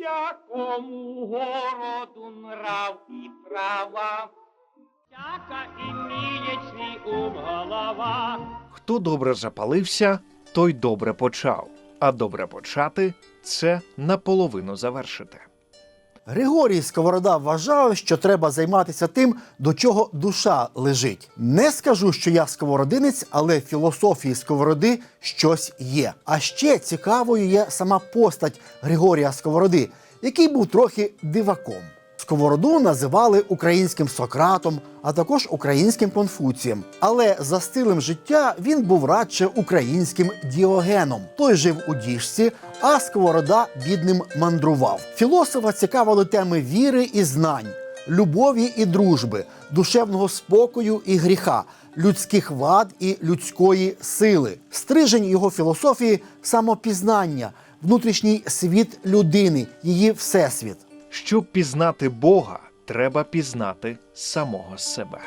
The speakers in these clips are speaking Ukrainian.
Всякому городу нрав і права, всяка іміє свій ум голова. Хто добре запалився, той добре почав. А добре почати це наполовину завершити. Григорій Сковорода вважав, що треба займатися тим, до чого душа лежить. Не скажу, що я сковородинець, але в філософії сковороди щось є. А ще цікавою є сама постать Григорія Сковороди, який був трохи диваком. Сковороду називали українським Сократом, а також українським Конфуцієм. Але за стилем життя він був радше українським Діогеном. Той жив у діжці, а Сковорода бідним мандрував. Філософа цікавили теми віри і знань, любові і дружби, душевного спокою і гріха, людських вад і людської сили. Стрижень його філософії самопізнання, внутрішній світ людини, її всесвіт. Щоб пізнати Бога, треба пізнати самого себе.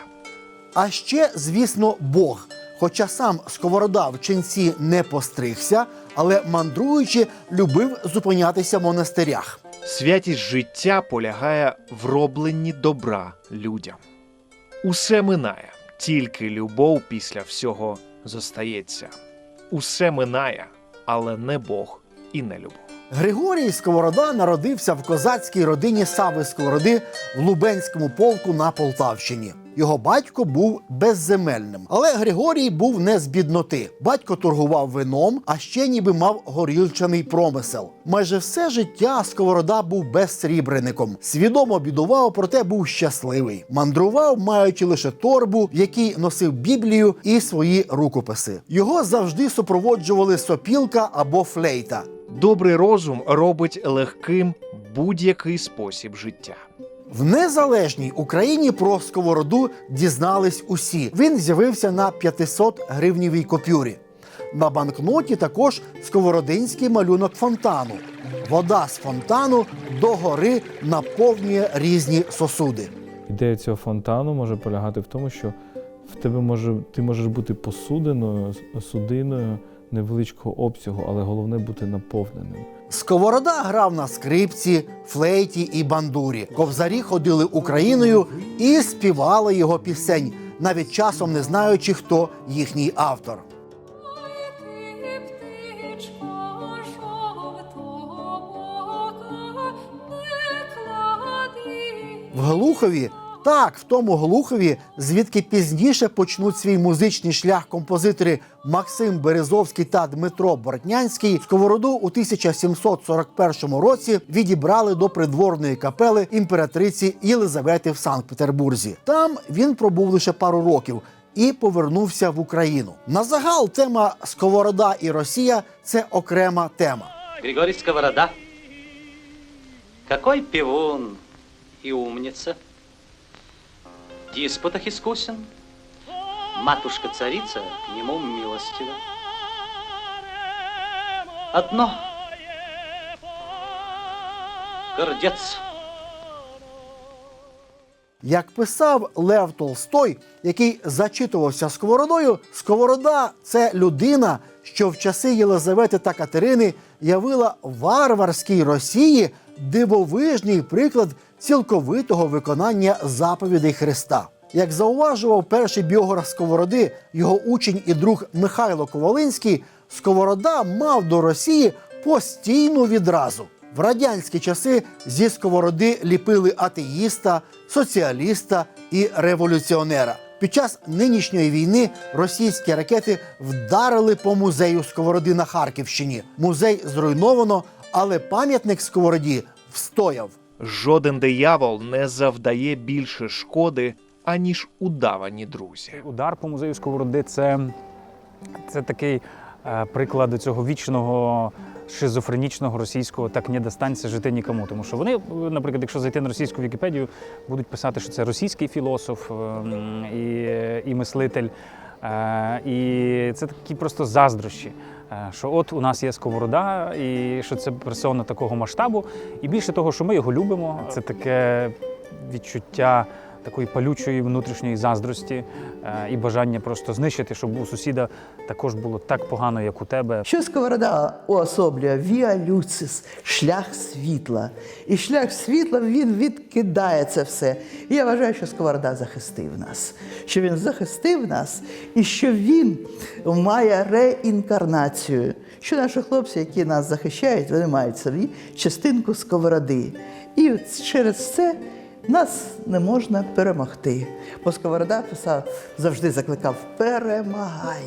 А ще, звісно, Бог. Хоча сам Сковорода в ченці не постригся, але мандруючи, любив зупинятися в монастирях. Святість життя полягає в робленні добра людям. Усе минає, тільки любов після всього зостається. Усе минає, але не Бог і не любов. Григорій Сковорода народився в козацькій родині Сави Сковороди в Лубенському полку на Полтавщині. Його батько був безземельним, але Григорій був не з бідноти. Батько торгував вином, а ще ніби мав горілчаний промисел. Майже все життя Сковорода був безсрібреником. Свідомо бідував, проте був щасливий. Мандрував, маючи лише торбу, в якій носив Біблію і свої рукописи. Його завжди супроводжували сопілка або флейта. Добрий розум робить легким будь-який спосіб життя. В незалежній Україні про сковороду дізнались усі. Він з'явився на 500 гривнівій купюрі. На банкноті також сковородинський малюнок фонтану. Вода з фонтану до гори наповнює різні сосуди. Ідея цього фонтану може полягати в тому, що в тебе може ти можеш бути посудиною, судиною невеличкого обсягу, але головне бути наповненим. Сковорода грав на скрипці, флейті і бандурі. Ковзарі ходили Україною і співали його пісень, навіть часом не знаючи, хто їхній автор. В Глухові, так, в тому Глухові, звідки пізніше почнуть свій музичний шлях композитори Максим Березовський та Дмитро Бортнянський, сковороду у 1741 році відібрали до придворної капели імператриці Єлизавети в Санкт-Петербурзі. Там він пробув лише пару років. І повернувся в Україну. На загал тема Сковорода і Росія це окрема тема. Григорий Сковорода. Какой пивун и умница. Диспутах искусен. Матушка-царица к нему милостива. Одно. Гордец. Як писав Лев Толстой, який зачитувався сковородою, сковорода це людина, що в часи Єлизавети та Катерини явила варварській Росії дивовижний приклад цілковитого виконання заповідей Христа. Як зауважував перший біограф Сковороди, його учень і друг Михайло Ковалинський, Сковорода мав до Росії постійну відразу. В радянські часи зі сковороди ліпили атеїста, соціаліста і революціонера. Під час нинішньої війни російські ракети вдарили по музею сковороди на Харківщині. Музей зруйновано, але пам'ятник сковороді встояв. Жоден диявол не завдає більше шкоди, аніж удавані друзі. Удар по музею Сковороди це, це такий е, приклад цього вічного шизофренічного російського так не достанься жити нікому. Тому що вони, наприклад, якщо зайти на російську Вікіпедію, будуть писати, що це російський філософ е, і, і мислитель. Е, І це такі просто заздрощі. Е, Що от у нас є сковорода, і що це персона такого масштабу. І більше того, що ми його любимо, це таке відчуття такої палючої внутрішньої заздрості е, і бажання просто знищити, щоб у сусіда також було так погано, як у тебе. Що сковорода уособлює Віа Люцис, шлях світла. І шлях світла він відкидає це все. І я вважаю, що сковорода захистив нас, що він захистив нас, і що він має реінкарнацію. Що наші хлопці, які нас захищають, вони мають собі частинку сковороди. І через це нас не можна перемогти. Бо Сковорода писав, завжди закликав перемагай,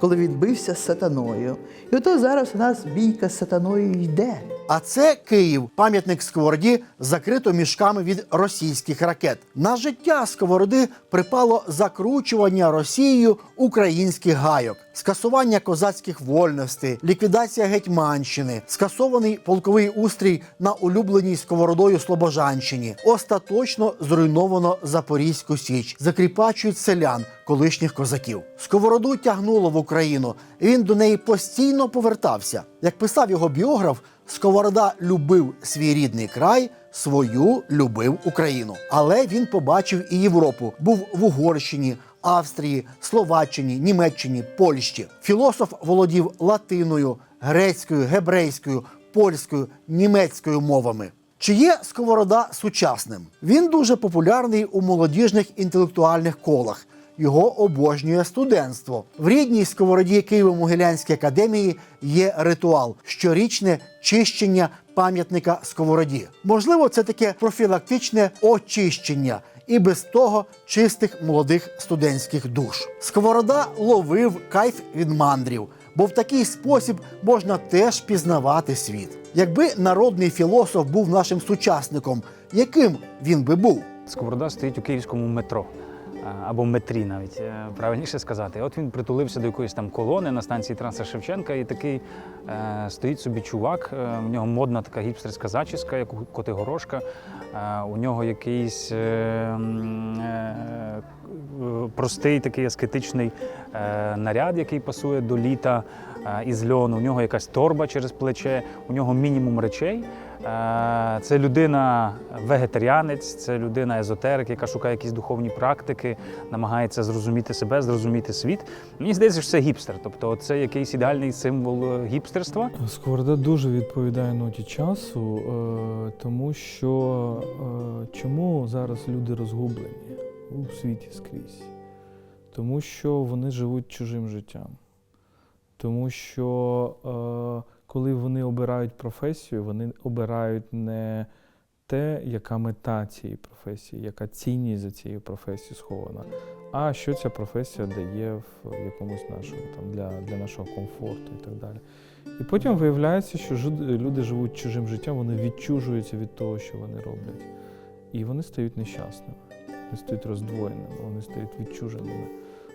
коли він бився з сатаною. І ото зараз у нас бійка з сатаною йде. А це Київ, пам'ятник сковороді, закрито мішками від російських ракет. На життя сковороди припало закручування Росією українських гайок, скасування козацьких вольностей, ліквідація Гетьманщини, скасований полковий устрій на улюбленій сковородою Слобожанщині. Остаточно зруйновано Запорізьку Січ, закріпачують селян, колишніх козаків. Сковороду тягнуло в Україну. Він до неї постійно повертався. Як писав його біограф, Сковорода любив свій рідний край, свою любив Україну. Але він побачив і Європу. Був в Угорщині, Австрії, Словаччині, Німеччині, Польщі. Філософ володів латиною, грецькою, гебрейською, польською, німецькою мовами. Чи є сковорода сучасним? Він дуже популярний у молодіжних інтелектуальних колах. Його обожнює студентство. В рідній сковороді Києво-Могилянській академії є ритуал щорічне чищення пам'ятника сковороді. Можливо, це таке профілактичне очищення і без того чистих молодих студентських душ. Сковорода ловив кайф від мандрів, бо в такий спосіб можна теж пізнавати світ. Якби народний філософ був нашим сучасником, яким він би був? Сковорода стоїть у київському метро. Або метрі навіть е, правильніше сказати. От він притулився до якоїсь там колони на станції Транса Шевченка, і такий е, стоїть собі чувак. Е, у нього модна така гіпстерська зачіска, як у Котигорошка. Е, у нього якийсь е, е, простий такий аскетичний е, наряд, який пасує до літа е, із льону. У нього якась торба через плече, у нього мінімум речей. Е, Це людина вегетаріанець, це людина езотерик, яка шукає якісь духовні практики, намагається зрозуміти себе, зрозуміти світ. Мені здається, що це гіпстер, тобто це якийсь ідеальний символ е, гіпстерства. Сковорода дуже відповідає ноті часу, е, тому що чому зараз люди розгублені у світі скрізь? Тому що вони живуть чужим життям. Тому що коли вони обирають професію, вони обирають не те, яка мета цієї професії, яка цінність за цією професією схована, а що ця професія дає в якомусь нашому там для, для нашого комфорту і так далі. І потім виявляється, що люди живуть чужим життям, вони відчужуються від того, що вони роблять. І вони стають нещасними, вони стають роздвоєними, вони стають відчуженими.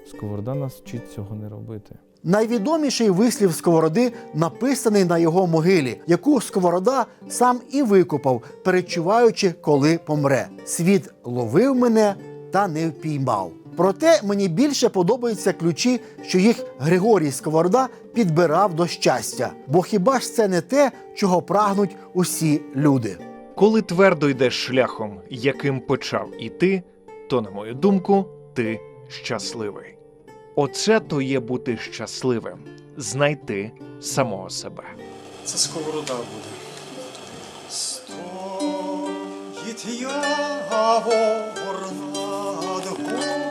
Сковорода нас вчить цього не робити. Найвідоміший вислів сковороди написаний на його могилі, яку сковорода сам і викопав, перечуваючи, коли помре. Світ ловив мене та не впіймав. Проте мені більше подобаються ключі, що їх Григорій Сковорода підбирав до щастя. Бо хіба ж це не те, чого прагнуть усі люди? Коли твердо йдеш шляхом, яким почав іти, то, на мою думку, ти щасливий. Оце то є бути щасливим, знайти самого себе. Це сковорода буде. Стоїть явор над горою.